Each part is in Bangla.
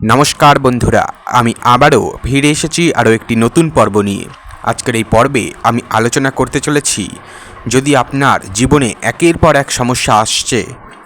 নমস্কার বন্ধুরা, আমি আবারও ফিরে এসেছি আরও একটি নতুন পর্ব নিয়ে। আজকের এই পর্বে আমি আলোচনা করতে চলেছি, যদি আপনার জীবনে একের পর এক সমস্যা আসছে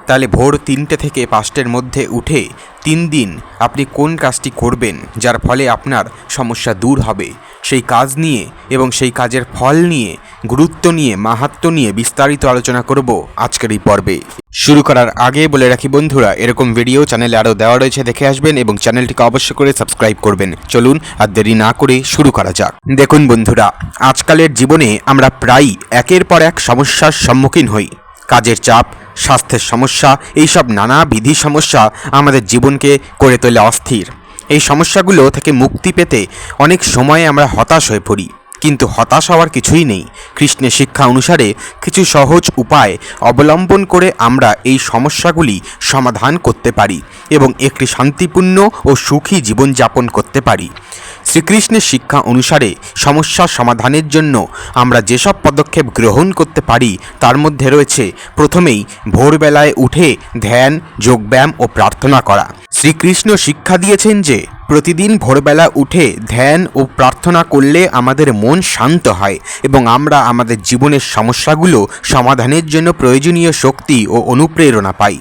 তাহলে ভোর তিনটে থেকে পাঁচটার মধ্যে উঠে তিন দিন আপনি কোন কাজটি করবেন, যার ফলে আপনার সমস্যা দূর হবে। সেই কাজ নিয়ে এবং সেই কাজের ফল নিয়ে, গুরুত্ব নিয়ে, মাহাত্ম্য নিয়ে বিস্তারিত আলোচনা করব আজকের এই পর্বে। শুরু করার আগে বলে রাখি বন্ধুরা, এরকম ভিডিও চ্যানেলে আরও দেওয়া রয়েছে দেখে আসবেন এবং চ্যানেলটিকে অবশ্যই করে সাবস্ক্রাইব করবেন। চলুন আর দেরি না করে শুরু করা যাক। দেখুন বন্ধুরা, আজকালের জীবনে আমরা প্রায়ই একের পর এক সমস্যার সম্মুখীন হই। কাজের চাপ স্বাস্থ্যের সমস্যা, এইসব নানা বিধি সমস্যা আমাদের জীবনকে করে তোলে অস্থির। এই সমস্যাগুলো থেকে মুক্তি পেতে অনেক সময় আমরা হতাশ হয়ে পড়ি। কিন্তু হতাশ হওয়ার কিছুই নেই। কৃষ্ণের শিক্ষা অনুসারে কিছু সহজ উপায় অবলম্বন করে আমরা এই সমস্যাগুলি সমাধান করতে পারি এবং একটি শান্তিপূর্ণ ও সুখী জীবনযাপন করতে পারি। শ্রীকৃষ্ণের শিক্ষা অনুসারে সমস্যা সমাধানের জন্য আমরা যেসব পদক্ষেপ গ্রহণ করতে পারি, তার মধ্যে রয়েছে প্রথমেই ভোরবেলায় উঠে ধ্যান, যোগব্যায়াম ও প্রার্থনা করা। শ্রীকৃষ্ণ শিক্ষা দিয়েছেন যে প্রতিদিন ভোরবেলা উঠে ধ্যান ও প্রার্থনা করলে আমাদের মন শান্ত হয় এবং আমরা আমাদের জীবনের সমস্যাগুলো সমাধানের জন্য প্রয়োজনীয় শক্তি ও অনুপ্রেরণা পাই।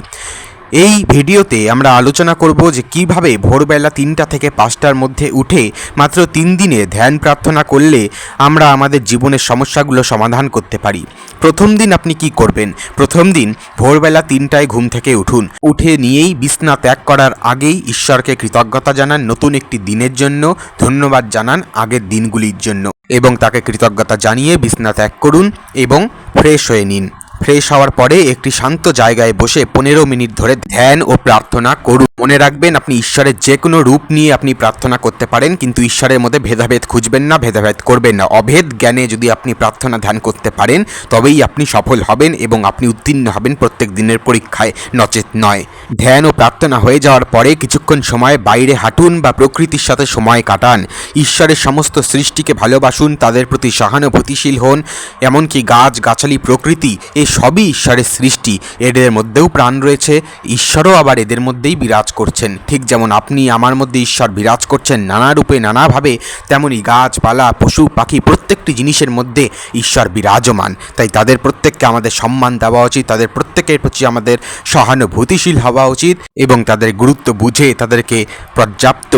এই ভিডিওতে আমরা আলোচনা করব যে কীভাবে ভোরবেলা তিনটা থেকে পাঁচটার মধ্যে উঠে মাত্র তিন দিনে ধ্যান প্রার্থনা করলে আমরা আমাদের জীবনের সমস্যাগুলো সমাধান করতে পারি। প্রথম দিন আপনি কি করবেন? প্রথম দিন ভোরবেলা তিনটায় ঘুম থেকে উঠুন। উঠে নিয়েই বিছনা ত্যাগ করার আগেই ঈশ্বরকে কৃতজ্ঞতা জানান, নতুন একটি দিনের জন্য ধন্যবাদ জানান আগের দিনগুলির জন্য এবং তাকে কৃতজ্ঞতা জানিয়ে বিছনা ত্যাগ করুন এবং ফ্রেশ হয়ে নিন। ফ্রেশ হওয়ার পরে একটি শান্ত জায়গায় বসে পনেরো মিনিট ধরে ধ্যান ও প্রার্থনা করুন। মনে রাখবেন, আপনি ঈশ্বরের যে কোনো রূপ নিয়ে আপনি প্রার্থনা করতে পারেন, কিন্তু ঈশ্বরের মধ্যে ভেদাভেদ খুঁজবেন না, ভেদাভেদ করবেন না। অভেদ জ্ঞানে যদি আপনি প্রার্থনা ধ্যান করতে পারেন, তবেই আপনি সফল হবেন এবং আপনি উত্তীর্ণ হবেন প্রত্যেক দিনের পরীক্ষায়, নচেত নয়। ধ্যান ও প্রার্থনা হয়ে যাওয়ার পরে কিছুক্ষণ সময় বাইরে হাঁটুন বা প্রকৃতির সাথে সময় কাটান। ঈশ্বরের সমস্ত সৃষ্টিকে ভালোবাসুন, তাদের প্রতি সহানুভূতিশীল হন, এমনকি গাছ, গাছালি, প্রকৃতি, এ সবই ঈশ্বরের সৃষ্টি। এদের মধ্যেও প্রাণ রয়েছে। ঈশ্বরও আবার এদের মধ্যেই বিরাজ করছেন। ঠিক যেমন আপনি আমার মধ্যে ঈশ্বর বিরাজ করছেন, নানা রূপে, নানাভাবে, তেমনি গাছপালা, পশু, পাখি প্রত্যেকটি জিনিসের মধ্যে ঈশ্বর বিরাজমান। তাই তাদের প্রত্যেককে আমাদের সম্মান দেওয়া উচিত, তাদের প্রত্যেকের প্রতি আমাদের সহানুভূতিশীল হওয়া উচিত এবং তাদের গুরুত্ব বুঝে তাদেরকে পর্যাপ্ত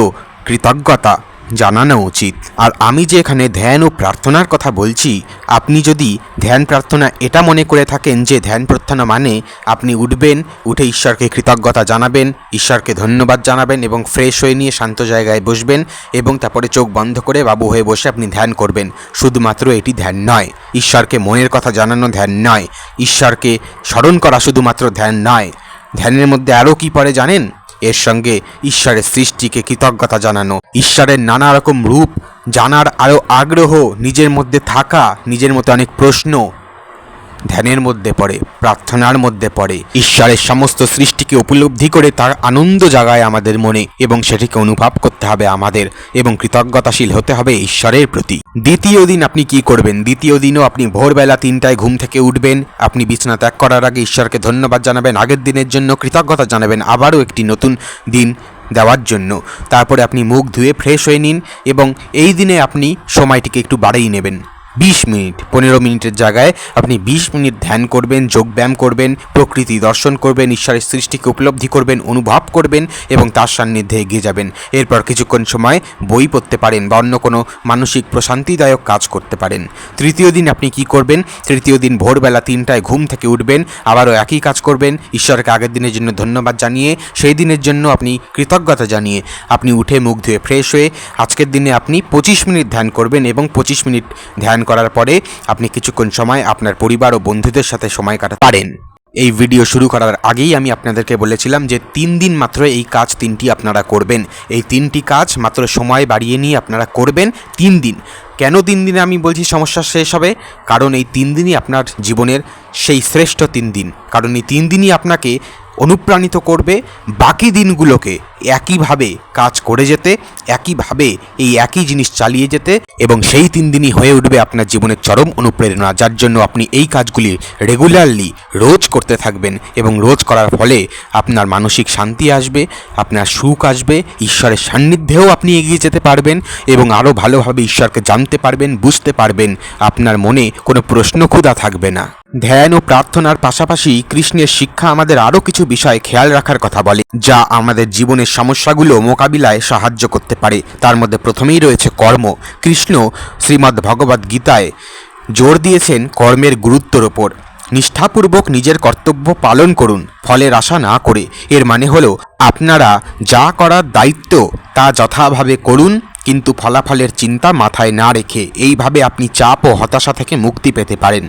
কৃতজ্ঞতা জানানো উচিত। আর আমি যে এখানে ধ্যান ও প্রার্থনার কথা বলছি, আপনি যদি ধ্যান প্রার্থনা এটা মনে করে থাকেন যে ধ্যান প্রার্থনা মানে আপনি উঠবেন, উঠে ঈশ্বরকে কৃতজ্ঞতা জানাবেন, ঈশ্বরকে ধন্যবাদ জানাবেন এবং ফ্রেশ হয়ে নিয়ে শান্ত জায়গায় বসবেন এবং তারপরে চোখ বন্ধ করে বাবু হয়ে বসে আপনি ধ্যান করবেন। শুধুমাত্র এটি ধ্যান নয়, ঈশ্বরকে মনের কথা জানানো ধ্যান নয়, ঈশ্বরকে স্মরণ করা শুধুমাত্র ধ্যান নয়। ধ্যানের মধ্যে আরও কি পড়ে জানেন? এর সঙ্গে ঈশ্বরের সৃষ্টিকে কৃতজ্ঞতা জানানো। ঈশ্বরের নানা রকম রূপ, জানার আরও আগ্রহ, নিজের মধ্যে থাকা, নিজের মধ্যে অনেক প্রশ্ন ধ্যানের মধ্যে পড়ে, প্রার্থনার মধ্যে পড়ে। ঈশ্বরের সমস্ত সৃষ্টিকে উপলব্ধি করে তার আনন্দ জাগায় আমাদের মনে এবং সেটিকে অনুভব করতে হবে আমাদের এবং কৃতজ্ঞতাশীল হতে হবে ঈশ্বরের প্রতি। দ্বিতীয় দিন আপনি কি করবেন? দ্বিতীয় দিনও আপনি ভোরবেলা তিনটায় ঘুম থেকে উঠবেন, আপনি বিছানা ত্যাগ করার আগে ঈশ্বরকে ধন্যবাদ জানাবেন, আগের দিনের জন্য কৃতজ্ঞতা জানাবেন, আবারও একটি নতুন দিন দেওয়ার জন্য। তারপরে আপনি মুখ ধুয়ে ফ্রেশ হয়ে নিন এবং এই দিনে আপনি সময়টিকে একটু বাড়িয়ে নেবেন। বিশ মিনিট, পনেরো মিনিটের জায়গায় আপনি বিশ মিনিট ধ্যান করবেন, যোগব্যায়াম করবেন, প্রকৃতি দর্শন করবেন, ঈশ্বরের সৃষ্টিকে উপলব্ধি করবেন, অনুভব করবেন এবং তার সান্নিধ্যে এগিয়ে যাবেন। এরপর কিছুক্ষণ সময় বই পড়তে পারেন বা অন্য কোনো মানসিক প্রশান্তিদায়ক কাজ করতে পারেন। তৃতীয় দিন আপনি কি করবেন? তৃতীয় দিন ভোরবেলা তিনটায় ঘুম থেকে উঠবেন, আবারও একই কাজ করবেন। ঈশ্বরকে আগের দিনের জন্য ধন্যবাদ জানিয়ে, সেই দিনের জন্য আপনি কৃতজ্ঞতা জানিয়ে, আপনি উঠে মুখ ধুয়ে ফ্রেশ হয়ে আজকের দিনে আপনি পঁচিশ মিনিট ধ্যান করবেন এবং পঁচিশ মিনিট ধ্যান করার পরে আপনি কিছুক্ষণ সময় আপনার পরিবার ও বন্ধুদের সাথে সময় কাটাতে পারেন। এই ভিডিও শুরু করার আগেই আমি আপনাদেরকে বলেছিলাম যে তিন দিন মাত্র এই কাজ তিনটি আপনারা করবেন। এই তিনটি কাজ মাত্র সময় বাড়িয়ে নিয়ে আপনারা করবেন তিন দিন। কেন তিন দিনে আমি বলছি সমস্যা শেষ হবে? কারণ এই তিন দিনই আপনার জীবনের সেই শ্রেষ্ঠ তিন দিন। কারণ এই তিন দিনই আপনাকে অনুপ্রাণিত করবে। বাকি দিনগুলোকে একইভাবে কাজ করে যেতে, একইভাবে এই একই জিনিস চালিয়ে যেতে এবং সেই তিন দিনই হয়ে উঠবে আপনার জীবনের চরম অনুপ্রেরণা, যার জন্য আপনি এই কাজগুলি রেগুলারলি রোজ করতে থাকবেন এবং রোজ করার ফলে আপনার মানসিক শান্তি আসবে, আপনার সুখ আসবে, ঈশ্বরের সান্নিধ্যেও আপনি এগিয়ে যেতে পারবেন এবং আরও ভালোভাবে ঈশ্বরকে জানতে পারবেন, বুঝতে পারবেন, আপনার মনে কোনো প্রশ্ন ক্ষুধা থাকবে না। ধ্যান ও প্রার্থনার পাশাপাশি কৃষ্ণের শিক্ষা আমাদের আরও কিছু বিষয় খেয়াল রাখার কথা বলে, যা আমাদের জীবনের সমস্যাগুলো মোকাবিলায় সাহায্য করতে পারে। তার মধ্যে প্রথমেই রয়েছে কর্ম। কৃষ্ণ শ্রীমদ্ ভগবদ্ গীতায় জোর দিয়েছেন কর্মের গুরুত্বর ওপর। নিষ্ঠাপূর্বক নিজের কর্তব্য পালন করুন ফলের আশা না করে। এর মানে হলো, আপনারা যা করার দায়িত্ব তা যথাভাবে করুন, কিন্তু ফলাফলের চিন্তা মাথায় না রেখে এইভাবে আপনি চাপ ও হতাশা থেকে মুক্তি পেতে পারেন।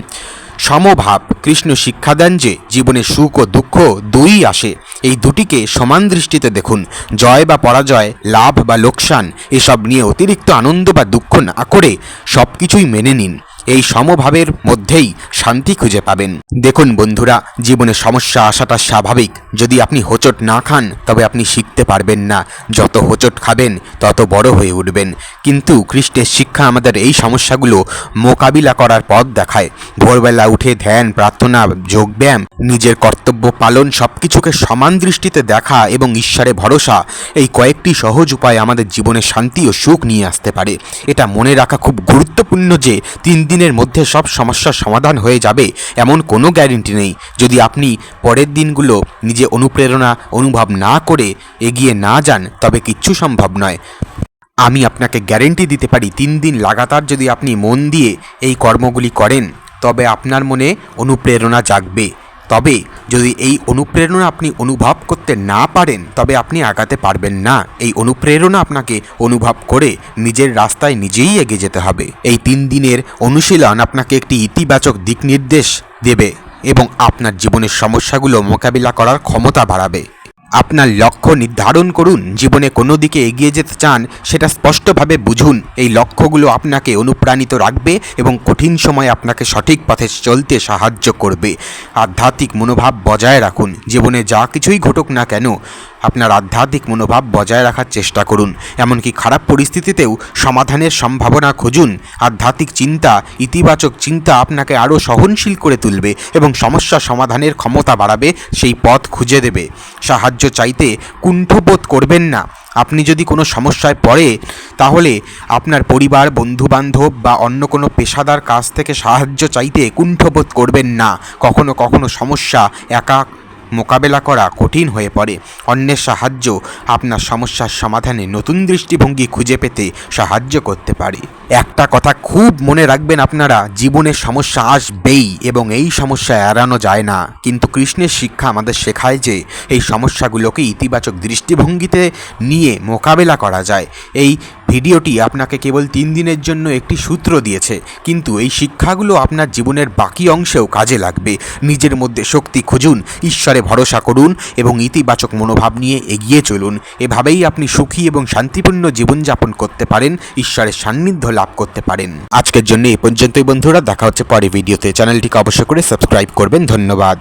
সমভাব। কৃষ্ণ শিক্ষা দেন যে, জীবনে সুখ ও দুঃখ দুই আসে। এই দুটিকে সমান দৃষ্টিতে দেখুন। জয় বা পরাজয়, লাভ বা লোকসান, এসব নিয়ে অতিরিক্ত আনন্দ বা দুঃখ না করে সব কিছুই মেনে নিন। এই সমভাবের মধ্যেই শান্তি খুঁজে পাবেন। দেখুন বন্ধুরা, জীবনে সমস্যা আসাটা স্বাভাবিক। যদি আপনি হোঁচট না খান, তবে আপনি শিখতে পারবেন না। যত হোঁচট খাবেন, তত বড় হয়ে উঠবেন। কিন্তু খ্রিস্টের শিক্ষা আমাদের এই সমস্যাগুলো মোকাবিলা করার পথ দেখায়। ভোরবেলা উঠে ধ্যান, প্রার্থনা যোগব্যায়াম নিজের কর্তব্য পালন সব কিছুকে সমান দৃষ্টিতে দেখা এবং ঈশ্বরে ভরসা, এই কয়েকটি সহজ উপায় আমাদের জীবনে শান্তি ও সুখ নিয়ে আসতে পারে। এটা মনে রাখা খুব গুরুত্বপূর্ণ যে তিন দিনের মধ্যে সব সমস্যার সমাধান হয়ে যাবে এমন কোনো গ্যারেন্টি নেই। যদি আপনি পরের দিনগুলো নিজে অনুপ্রেরণা, অনুভব না করে এগিয়ে না যান, তবে কিচ্ছু সম্ভব নয়। আমি আপনাকে গ্যারেন্টি দিতে পারি, তিন দিন লাগাতার যদি আপনি মন দিয়ে এই কর্মগুলি করেন, তবে আপনার মনে অনুপ্রেরণা জাগবে। তবে যদি এই অনুপ্রেরণা আপনি অনুভব করতে না পারেন, তবে আপনি আগাতে পারবেন না। এই অনুপ্রেরণা আপনাকে অনুভব করে নিজের রাস্তায় নিজেই এগিয়ে যেতে হবে। এই তিন দিনের অনুশীলন আপনাকে একটি ইতিবাচক দিক নির্দেশ দেবে এবং আপনার জীবনের সমস্যাগুলো মোকাবিলা করার ক্ষমতা বাড়াবে। আপনার লক্ষ্য নির্ধারণ করুন, জীবনে কোনো দিকে এগিয়ে যেতে চান, সেটা স্পষ্টভাবে বুঝুন। এই লক্ষ্যগুলো আপনাকে অনুপ্রাণিত রাখবে এবং কঠিন সময়ে আপনাকে সঠিক পথে চলতে সাহায্য করবে। আধ্যাত্মিক মনোভাব বজায় রাখুন। জীবনে যা কিছুই ঘটুক না কেন আপনার আধ্যাত্মিক মনোভাব বজায় রাখার চেষ্টা করুন। এমনকি খারাপ পরিস্থিতিতেও সমাধানের সম্ভাবনা খুঁজুন। আধ্যাত্মিক চিন্তা, ইতিবাচক চিন্তা আপনাকে আরও সহনশীল করে তুলবে এবং সমস্যা সমাধানের ক্ষমতা বাড়াবে, সেই পথ খুঁজে দেবে। সাহায্য চাইতে কুণ্ঠবোধ করবেন না। আপনি যদি কোনো সমস্যায় পড়ে, তাহলে আপনার পরিবার, বন্ধুবান্ধব বা অন্য কোনো পেশাদার কাছ থেকে সাহায্য চাইতে কুণ্ঠবোধ করবেন না। কখনো কখনো সমস্যা একা মোকাবেলা করা কঠিন হয়ে পড়ে। অন্যের সাহায্য আপনার সমস্যার সমাধানে নতুন দৃষ্টিভঙ্গি খুঁজে পেতে সাহায্য করতে পারে। একটা কথা খুব মনে রাখবেন আপনারা জীবনের সমস্যা আসবেই এবং এই সমস্যা এড়ানো যায় না। কিন্তু কৃষ্ণের শিক্ষা আমাদের শেখায় যে, এই সমস্যাগুলোকে ইতিবাচক দৃষ্টিভঙ্গিতে নিয়ে মোকাবেলা করা যায়। এই ভিডিওটি আপনাকে কেবল তিন দিনের জন্য একটি সূত্র দিয়েছে, কিন্তু এই শিক্ষাগুলো আপনার জীবনের বাকি অংশেও কাজে লাগবে। নিজের মধ্যে শক্তি খুঁজুন, ঈশ্বরে ভরসা করুন এবং ইতিবাচক মনোভাব নিয়ে এগিয়ে চলুন। এভাবেই আপনি সুখী এবং শান্তিপূর্ণ জীবনযাপন করতে পারেন, ঈশ্বরের সান্নিধ্য লাভ করতে পারেন। আজকের জন্য এই পর্যন্তই বন্ধুরা, দেখা হচ্ছে পরে ভিডিওতে। চ্যানেলটিকে অবশ্যই করে সাবস্ক্রাইব করবেন। ধন্যবাদ।